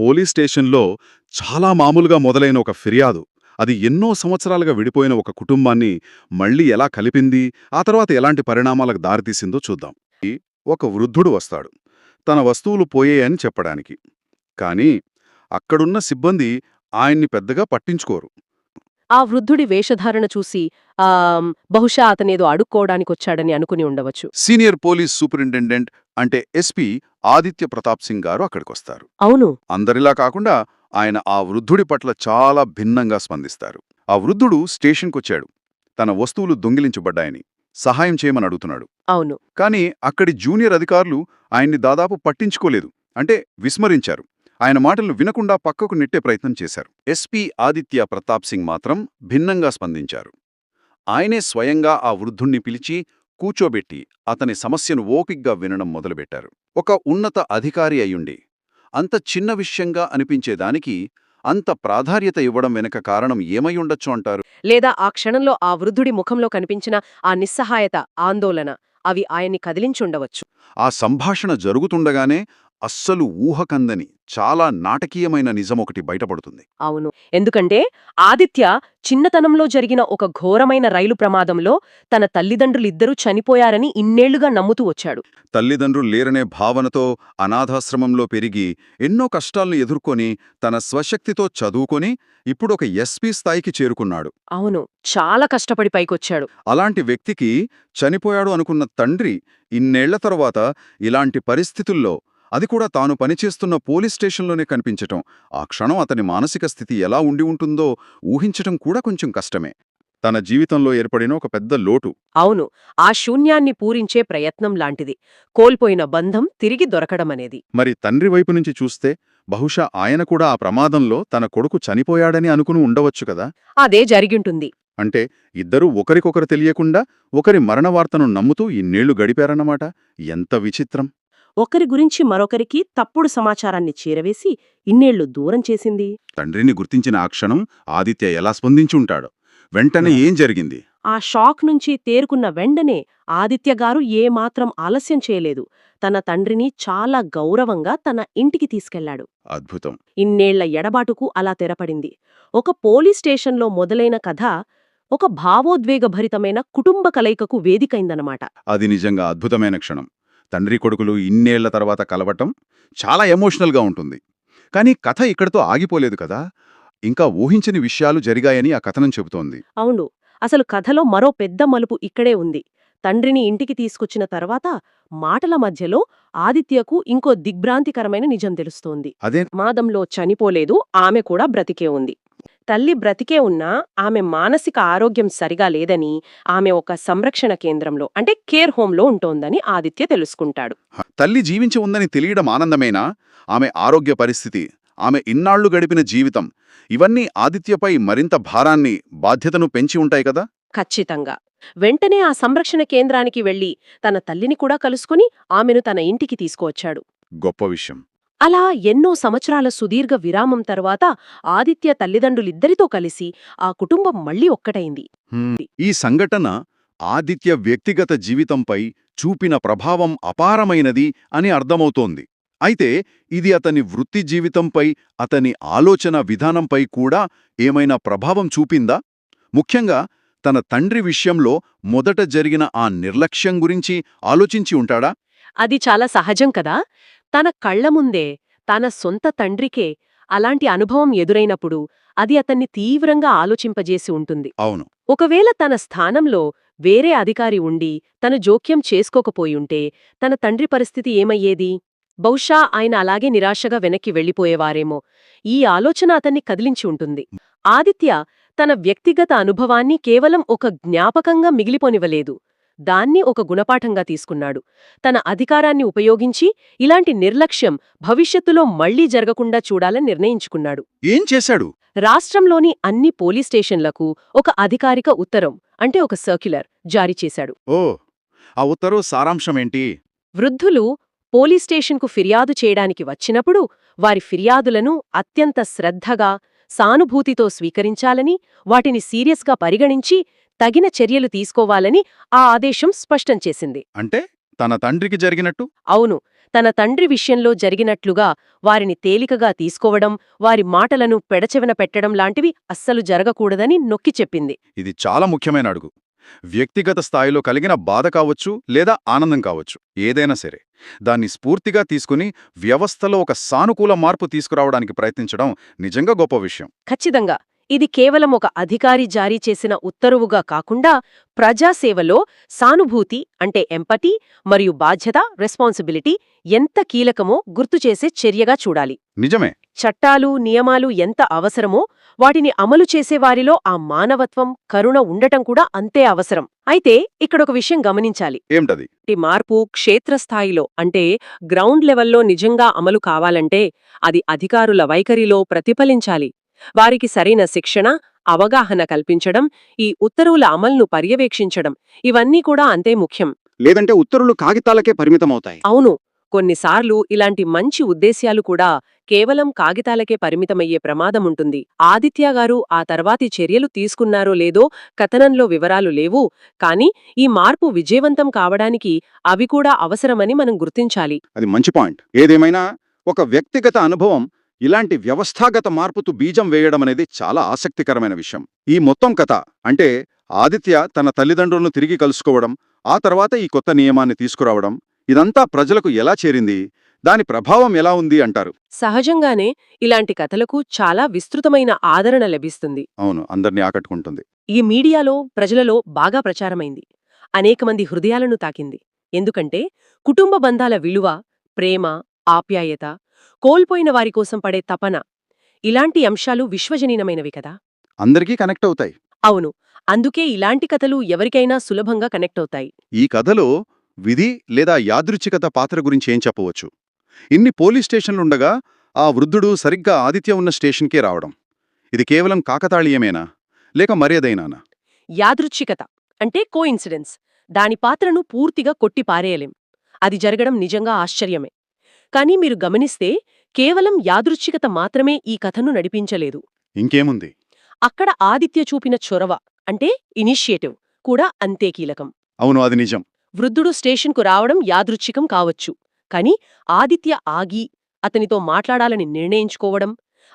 Police స్టేషన్లో చాలా మామూలుగా మొదలైన ఒక ఫిర్యాదు. అది ఎన్నో సంవత్సరాలుగా విడిపోయిన ఒక కుటుంబాన్ని మళ్ళీ ఎలా కలిపింది ఆ తర్వాత ఎలాంటి పరిణామాలకు దారితీసిందో చూద్దాం. ఒక వృద్ధుడు వస్తాడు. తన వస్తువులు పోయాయని చెప్పడానికి. కానీ అక్కడున్న సిబ్బంది ఆయన్ని పెద్దగా పట్టించుకోరు. ఆ వృద్ధుడి వేషధారణ చూసి ఆ బహుశా అతనేదో అడుక్కోవడానికొచ్చాడని అనుకుని ఉండవచ్చు. సీనియర్ పోలీస్ సూపరింటెండెంట్ అంటే ఎస్పీ ఆదిత్య ప్రతాప్ సింగ్ గారు అక్కడికొస్తారు. అవును. అందరిలా కాకుండా ఆయన ఆ వృద్ధుడి పట్ల చాలా భిన్నంగా స్పందిస్తారు. ఆ వృద్ధుడు స్టేషన్కొచ్చాడు. తన వస్తువులు దొంగిలించబడ్డాయని సహాయం చేయమని అడుగుతున్నాడు. అవును. కానీ అక్కడి జూనియర్ అధికారులు ఆయన్ని దాదాపు పట్టించుకోలేదు. అంటే విస్మరించారు. ఆయన మాటలు వినకుండా పక్కకు నెట్టే ప్రయత్నం చేశారు. ఎస్పీ ఆదిత్య ప్రతాప్ సింగ్ మాత్రం భిన్నంగా స్పందించారు. ఆయనే స్వయంగా ఆ వృద్ధుణ్ణి పిలిచి కూచోబెట్టి అతని సమస్యను ఓపిగ్గా వినడం మొదలుపెట్టారు. ఒక ఉన్నత అధికారి అయ్యుండి అంత చిన్న విషయంగా అనిపించేదానికి అంత ప్రాధాన్యత ఇవ్వడం వెనక కారణం ఏమై ఉండొచ్చు అంటారు? లేదా ఆ క్షణంలో ఆ వృద్ధుడి ముఖంలో కనిపించిన ఆ నిస్సహాయత ఆందోళన అవి ఆయన్ని కదిలించుండవచ్చు. ఆ సంభాషణ జరుగుతుండగానే అస్సలు ఊహకందని చాలా నాటకీయమైన నిజమొకటి బయటపడుతుంది. అవును. ఎందుకంటే ఆదిత్య చిన్నతనంలో జరిగిన ఒక ఘోరమైన రైలు ప్రమాదంలో తన తల్లిదండ్రులిద్దరూ చనిపోయారని ఇన్నేళ్ళుగా నమ్ముతూ వచ్చాడు. తల్లిదండ్రులు లేరనే భావనతో అనాథాశ్రమంలో పెరిగి ఎన్నో కష్టాలను ఎదుర్కొని తన స్వశక్తితో చదువుకొని ఇప్పుడొక ఎస్పీ స్థాయికి చేరుకున్నాడు. అవును. చాలా కష్టపడి పైకొచ్చాడు. అలాంటి వ్యక్తికి చనిపోయాడు అనుకున్న తండ్రి ఇన్నేళ్ళ తరువాత ఇలాంటి పరిస్థితుల్లో అది కూడా తాను పనిచేస్తున్న పోలీస్ స్టేషన్లోనే కనిపించటం. ఆ క్షణం అతని మానసిక స్థితి ఎలా ఉండి ఉంటుందో ఊహించటం కూడా కొంచెం కష్టమే. తన జీవితంలో ఏర్పడిన ఒక పెద్ద లోటు. అవును ఆ శూన్యాన్ని పూరించే ప్రయత్నం లాంటిది. కోల్పోయిన బంధం తిరిగి దొరకడమనేది. మరి తండ్రి వైపు నుంచి చూస్తే బహుశా ఆయన కూడా ఆ ప్రమాదంలో తన కొడుకు చనిపోయాడని అనుకుని ఉండవచ్చు కదా? అదే జరిగింటుంది. అంటే ఇద్దరూ ఒకరికొకరు తెలియకుండా ఒకరి మరణ వార్తను నమ్ముతూ ఇన్నేళ్ళు గడిపారన్నమాట? ఎంత విచిత్రం! ఒకరి గురించి మరొకరికి తప్పుడు సమాచారాన్ని చేరవేసి ఇన్నేళ్ళు దూరం చేసింది. తండ్రిని గుర్తించిన ఆ క్షణం ఆదిత్య ఎలా స్పందించుంటాడు వెంటనే ఏం జరిగింది? ఆ షాక్ నుంచి తేరుకున్న వెంటనే ఆదిత్య గారు ఏమాత్రం ఆలస్యం చేయలేదు. తన తండ్రిని చాలా గౌరవంగా తన ఇంటికి తీసుకెళ్ళాడు. అద్భుతం. ఇన్నేళ్ళ ఎడబాటుకు అలా తెరపడింది. ఒక పోలీస్ స్టేషన్లో మొదలైన కథ ఒక భావోద్వేగభరితమైన కుటుంబ కలయికకు వేదికైందనమాట అది నిజంగా అద్భుతమైన క్షణం. తండ్రి కొడుకులు ఇన్నేళ్ళ తర్వాత కలవటం చాలా ఎమోషనల్గా ఉంటుంది. కానీ కథ ఇక్కడితో ఆగిపోలేదు కదా? ఇంకా ఊహించని విషయాలు జరిగాయని ఆ కథనం చెబుతోంది. అవును. అసలు కథలో మరో పెద్ద మలుపు ఇక్కడే ఉంది. తండ్రిని ఇంటికి తీసుకొచ్చిన తర్వాత మాటల మధ్యలో ఆదిత్యకు ఇంకో దిగ్భ్రాంతికరమైన నిజం తెలుస్తోంది. అదే ప్రమాదంలో చనిపోలేదు ఆమె కూడా బ్రతికే ఉంది. తల్లి బ్రతికే ఉన్నా ఆమె మానసిక ఆరోగ్యం సరిగా లేదని ఆమె ఒక సంరక్షణ కేంద్రంలో అంటే కేర్ హోంలో ఉంటోందని ఆదిత్య తెలుసుకుంటాడు. తల్లి జీవించి ఉందని తెలియడం ఆనందమేనా? ఆమె ఆరోగ్య పరిస్థితి ఆమె ఇన్నాళ్ళు గడిపిన జీవితం ఇవన్నీ ఆదిత్యపై మరింత భారాన్ని బాధ్యతను పెంచి ఉంటాయి కదా? ఖచ్చితంగా. వెంటనే ఆ సంరక్షణ కేంద్రానికి వెళ్ళి తన తల్లిని కూడా కలుసుకుని ఆమెను తన ఇంటికి తీసుకువచ్చాడు. గొప్ప విషయం. అలా ఎన్నో సంవత్సరాల సుదీర్ఘ విరామం తర్వాత ఆదిత్య తల్లిదండ్రులిద్దరితో కలిసి ఆ కుటుంబం మళ్ళీ ఒక్కటైంది. ఈ సంఘటన ఆదిత్య వ్యక్తిగత జీవితంపై చూపిన ప్రభావం అపారమైనది అని అర్థమవుతోంది. అయితే ఇది అతని వృత్తి జీవితంపై అతని ఆలోచన విధానంపై కూడా ఏమైనా ప్రభావం చూపిందా? ముఖ్యంగా తన తండ్రి విషయంలో మొదట జరిగిన ఆ నిర్లక్ష్యం గురించి ఆలోచించి ఉంటాడా? అది చాలా సహజం కదా. తన కళ్ళ ముందే తన సొంత తండ్రికే అలాంటి అనుభవం ఎదురైనప్పుడు అది అతన్ని తీవ్రంగా ఆలోచింపజేసి ఉంటుంది. అవును. ఒకవేళ తన స్థానంలో వేరే అధికారి ఉండి తను జోక్యం చేసుకోకపోయుంటే తన తండ్రి పరిస్థితి ఏమయ్యేది? బహుశా ఆయన అలాగే నిరాశగా వెనక్కి వెళ్ళిపోయేవారేమో. ఈ ఆలోచన అతన్ని కదిలించి ఉంటుంది. ఆదిత్య తన వ్యక్తిగత అనుభవాన్ని కేవలం ఒక జ్ఞాపకంగా మిగిలిపోనివ్వలేదు. దాన్ని ఒక గుణపాఠంగా తీసుకున్నాడు. తన అధికారాన్ని ఉపయోగించి ఇలాంటి నిర్లక్ష్యం భవిష్యత్తులో మళ్ళీ జరగకుండా చూడాలని నిర్ణయించుకున్నాడు. ఏం చేశాడు? రాష్ట్రంలోని అన్ని పోలీస్ స్టేషన్లకు ఒక అధికారిక ఉత్తరం అంటే ఒక సర్క్యులర్ జారీ చేశాడు. ఓ ఆ ఉత్తర్వు సారాంశమేంటి వృద్ధులు పోలీస్ స్టేషన్కు ఫిర్యాదు చేయడానికి వచ్చినప్పుడు వారి ఫిర్యాదులను అత్యంత శ్రద్ధగా సానుభూతితో స్వీకరించాలని వాటిని సీరియస్గా పరిగణించి తగిన చర్యలు తీసుకోవాలని ఆ ఆదేశం స్పష్టం చేసింది. అంటే తన తండ్రికి జరిగినట్టు? అవును. తన తండ్రి విషయంలో జరిగినట్లుగా వారిని తేలికగా తీసుకోవడం వారి మాటలను పెడచెవిన పెట్టడం లాంటివి అస్సలు జరగకూడదని నొక్కి చెప్పింది. ఇది చాలా ముఖ్యమైన అడుగు. వ్యక్తిగత స్థాయిలో కలిగిన బాధ కావచ్చు లేదా ఆనందం కావచ్చు ఏదైనా సరే. దాన్ని స్ఫూర్తిగా తీసుకుని వ్యవస్థలో ఒక సానుకూల మార్పు తీసుకురావడానికి ప్రయత్నించడం నిజంగా గొప్ప విషయం. ఖచ్చితంగా. ఇది కేవలం ఒక అధికారి జారీ చేసిన ఉత్తరువుగా కాకుండా ప్రజాసేవలో సానుభూతి అంటే ఎంపతి మరియు బాధ్యత రెస్పాన్సిబిలిటీ ఎంత కీలకమో గుర్తుచేసే చర్యగా చూడాలి. నిజమే. చట్టాలు నియమాలు ఎంత అవసరమో వాటిని అమలు చేసేవారిలో ఆ మానవత్వం కరుణ ఉండటం కూడా అంతే అవసరం. అయితే ఇక్కడొక విషయం గమనించాలి. ఏమిటది? ఈ మార్పు క్షేత్రస్థాయిలో అంటే గ్రౌండ్ లెవెల్లో నిజంగా అమలు కావాలంటే అది అధికారుల వైఖరిలో ప్రతిఫలించాలి. వారికి సరైన శిక్షణ అవగాహన కల్పించడం ఈ ఉత్తర్వుల అమల్ను పర్యవేక్షించడం ఇవన్నీ కూడా అంతే ముఖ్యం. లేదంటే ఉత్తర్వులు కాగితాలకే పరిమితమవుతాయి. అవును కొన్నిసార్లు ఇలాంటి మంచి ఉద్దేశ్యాలు కూడా కేవలం కాగితాలకే పరిమితమయ్యే ప్రమాదముంటుంది ఆదిత్య గారు ఆ తర్వాతి చర్యలు తీసుకున్నారో లేదో కథనంలో వివరాలు లేవు కాని ఈ మార్పు విజయవంతం కావడానికి అవి కూడా అవసరమని మనం గుర్తించాలి. అది మంచి పాయింట్. ఏదేమైనా ఒక వ్యక్తిగత అనుభవం ఇలాంటి వ్యవస్థాగత మార్పుతూ బీజం వేయడం అనేది చాలా ఆసక్తికరమైన విషయం. ఈ మొత్తం కథ అంటే ఆదిత్య తన తల్లిదండ్రులను తిరిగి కలుసుకోవడం ఆ తర్వాత ఈ కొత్త నియమాన్ని తీసుకురావడం ఇదంతా ప్రజలకు ఎలా చేరింది దాని ప్రభావం ఎలా ఉంది అంటారు. సహజంగానే ఇలాంటి కథలకు చాలా విస్తృతమైన ఆదరణ లభిస్తుంది. అవును అందర్నీ ఆకట్టుకుంటుంది. ఈ మీడియాలో ప్రజలలో బాగా ప్రచారమైంది. అనేక మంది హృదయాలను తాకింది. ఎందుకంటే కుటుంబ బంధాల విలువ ప్రేమ ఆప్యాయత కోల్పోయిన వారి కోసం పడే తపన. ఇలాంటి అంశాలు విశ్వజనీనమైనవి కదా? అందరికీ కనెక్ట్ అవుతాయి. అవును. అందుకే ఇలాంటి కథలు ఎవరికైనా సులభంగా కనెక్ట్ అవుతాయి. ఈ కథలో విధి లేదా యాదృచ్ఛికత పాత్ర గురించి ఏం చెప్పవచ్చు? ఇన్ని పోలీస్ స్టేషన్లుండగా ఆ వృద్ధుడు సరిగ్గా ఆదిత్య ఉన్న స్టేషన్కే రావడం. ఇది కేవలం కాకతాళీయమేనా? లేక మర్యాదైనానా? యాదృచ్ఛికత అంటే కోఇన్సిడెన్స్. దాని పాత్రను పూర్తిగా కొట్టి పారేయలేం అది జరగడం నిజంగా ఆశ్చర్యమే. కానీ మీరు గమనిస్తే కేవలం యాదృచ్ఛికత మాత్రమే ఈ కథను నడిపించలేదు. ఇంకేముంది? అక్కడ ఆదిత్య చూపిన చొరవ అంటే ఇనిషియేటివ్ కూడా అంతే కీలకం. అవును అది నిజం. వృద్ధుడు స్టేషన్కు రావడం యాదృచ్ఛికం కావచ్చు కాని ఆదిత్య ఆగి అతనితో మాట్లాడాలని నిర్ణయించుకోవడం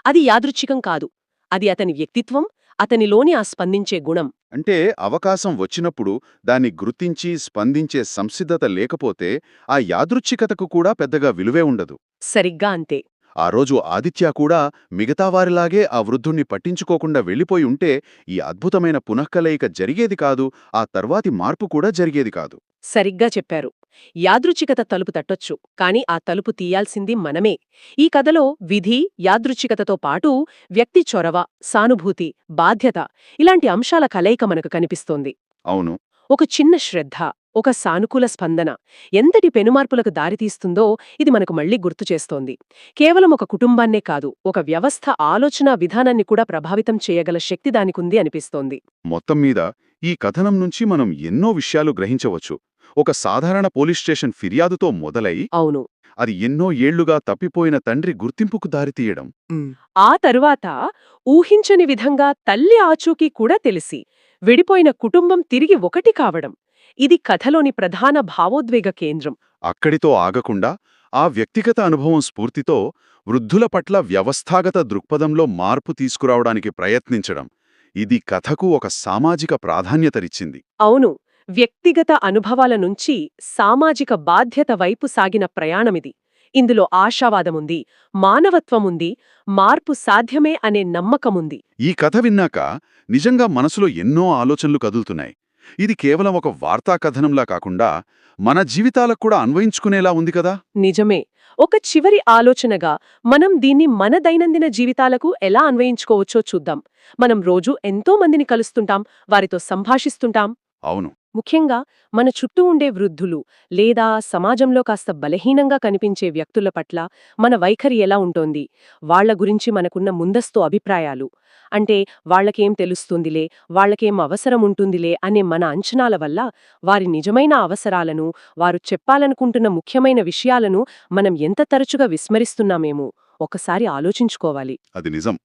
అది యాదృచ్ఛికం కాదు. అది అతని వ్యక్తిత్వం అతనిలోని ఆ స్పందించే గుణం. అంటే అవకాశం వచ్చినప్పుడు దాన్ని గుర్తించి స్పందించే సంసిద్ధత లేకపోతే ఆ యాదృచ్ఛికతకు కూడా పెద్దగా విలువే ఉండదు. సరిగ్గా అంతే. ఆ రోజు ఆదిత్య కూడా మిగతావారిలాగే ఆ వృద్ధుణ్ణి పట్టించుకోకుండా వెళ్ళిపోయి ఉంటే ఈ అద్భుతమైన పునఃకలయిక జరిగేది కాదు ఆ తర్వాతి మార్పు కూడా జరిగేది కాదు. సరిగ్గా చెప్పారు. యాదృచ్ఛికత తలుపు తట్టొచ్చు కాని ఆ తలుపు తీయాల్సింది మనమే. ఈ కథలో విధి యాదృచ్ఛికతతో పాటు వ్యక్తి చొరవ సానుభూతి బాధ్యత ఇలాంటి అంశాల కలయిక మనకు కనిపిస్తోంది. అవును. ఒక చిన్న శ్రద్ధ ఒక సానుకూల స్పందన ఎంతటి పెనుమార్పులకు దారితీస్తుందో ఇది మనకు మళ్ళీ గుర్తు చేస్తోంది. కేవలం ఒక కుటుంబాన్నే కాదు ఒక వ్యవస్థ ఆలోచనా విధానాన్ని కూడా ప్రభావితం చేయగల శక్తి దానికుంది అనిపిస్తోంది. మొత్తం మీద ఈ కథనం నుంచి మనం ఎన్నో విషయాలు గ్రహించవచ్చు. ఒక సాధారణ పోలీస్ స్టేషన్ ఫిర్యాదుతో మొదలై అవును. అది ఎన్నో ఏళ్ళుగా తప్పిపోయిన తండ్రి గుర్తింపుకు దారితీయడం. ఆ తరువాత ఊహించని విధంగా తల్లి ఆచూకీ కూడా తెలిసి విడిపోయిన కుటుంబం తిరిగి ఒకటి కావడం. ఇది కథలోని ప్రధాన భావోద్వేగ కేంద్రం. అక్కడితో ఆగకుండా ఆ వ్యక్తిగత అనుభవం స్ఫూర్తితో వృద్ధుల పట్ల వ్యవస్థాగత దృక్పథంలో మార్పు తీసుకురావడానికి ప్రయత్నించడం. ఇది కథకు ఒక సామాజిక ప్రాధాన్యతనిచ్చింది. అవును. వ్యక్తిగత అనుభవాల నుంచి సామాజిక బాధ్యత వైపు సాగిన ప్రయాణమిది. ఇందులో ఆశావాదముంది మానవత్వముంది మార్పు సాధ్యమే అనే నమ్మకముంది. ఈ కథ విన్నాక నిజంగా మనసులో ఎన్నో ఆలోచనలు కదులుతున్నాయి. ఇది కేవలం ఒక వార్తా కథనంలా కాకుండా మన జీవితాలకు కూడా అన్వయించుకునేలా ఉంది కదా? నిజమే. ఒక చివరి ఆలోచనగా మనం దీన్ని మన దైనందిన జీవితాలకు ఎలా అన్వయించుకోవచ్చో చూద్దాం. మనం రోజూ ఎంతో మందిని కలుస్తుంటాం వారితో సంభాషిస్తుంటాం. అవును. ముఖ్యంగా మన చుట్టూ ఉండే వృద్ధులు లేదా సమాజంలో కాస్త బలహీనంగా కనిపించే వ్యక్తుల పట్ల మన వైఖరి ఎలా ఉంటోంది? వాళ్ళ గురించి మనకున్న ముందస్తు అభిప్రాయాలు. అంటే వాళ్ళకేం తెలుస్తుందిలే వాళ్ళకేం అవసరం ఉంటుందిలే అనే మన అంచనాల వల్ల వారి నిజమైన అవసరాలను వారు చెప్పాలనుకుంటున్న ముఖ్యమైన విషయాలను మనం ఎంత తరచుగా విస్మరిస్తున్నామేమో ఒకసారి ఆలోచించుకోవాలి. అది నిజం.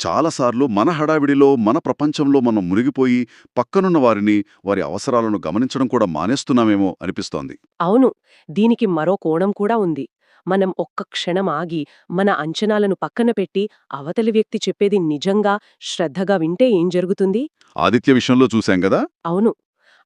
చాలాసార్లు మన హడావిడిలో మన ప్రపంచంలో మనం మునిగిపోయి పక్కనున్న వారిని వారి అవసరాలను గమనించడం కూడా మానేస్తున్నామేమో అనిపిస్తోంది. అవును. దీనికి మరో కోణం కూడా ఉంది. మనం ఒక్క క్షణం ఆగి మన అంచనాలను పక్కన పెట్టి అవతలి వ్యక్తి చెప్పేది నిజంగా శ్రద్ధగా వింటే ఏం జరుగుతుంది? ఆదిత్య విషయంలో చూశాం కదా? అవును.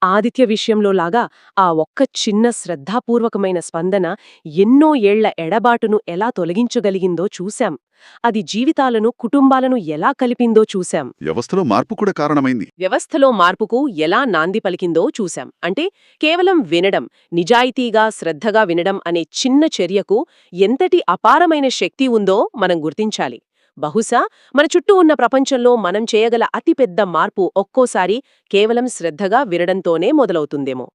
ఆదిత్య విషయంలో లాగా ఆ ఒక్క చిన్న శ్రద్ధాపూర్వకమైన స్పందన ఎన్నో ఏళ్ళ ఎడబాటును ఎలా తొలగించగలిగిందో చూశాం. అది జీవితాలను కుటుంబాలను ఎలా కలిపిందో చూశాం. వ్యవస్థలో మార్పు కూడా కారణమైంది. వ్యవస్థలో మార్పుకు ఎలా నాంది పలికిందో చూశాం. అంటే కేవలం వినడం నిజాయితీగా శ్రద్ధగా వినడం అనే చిన్న చర్యకు ఎంతటి అపారమైన శక్తి ఉందో మనం గుర్తించాలి. బహుశా మన చుట్టూ ఉన్న ప్రపంచంలో మనం చేయగల అతిపెద్ద మార్పు ఒక్కోసారి కేవలం శ్రద్ధగా వినడంతోనే మొదలవుతుందేమో.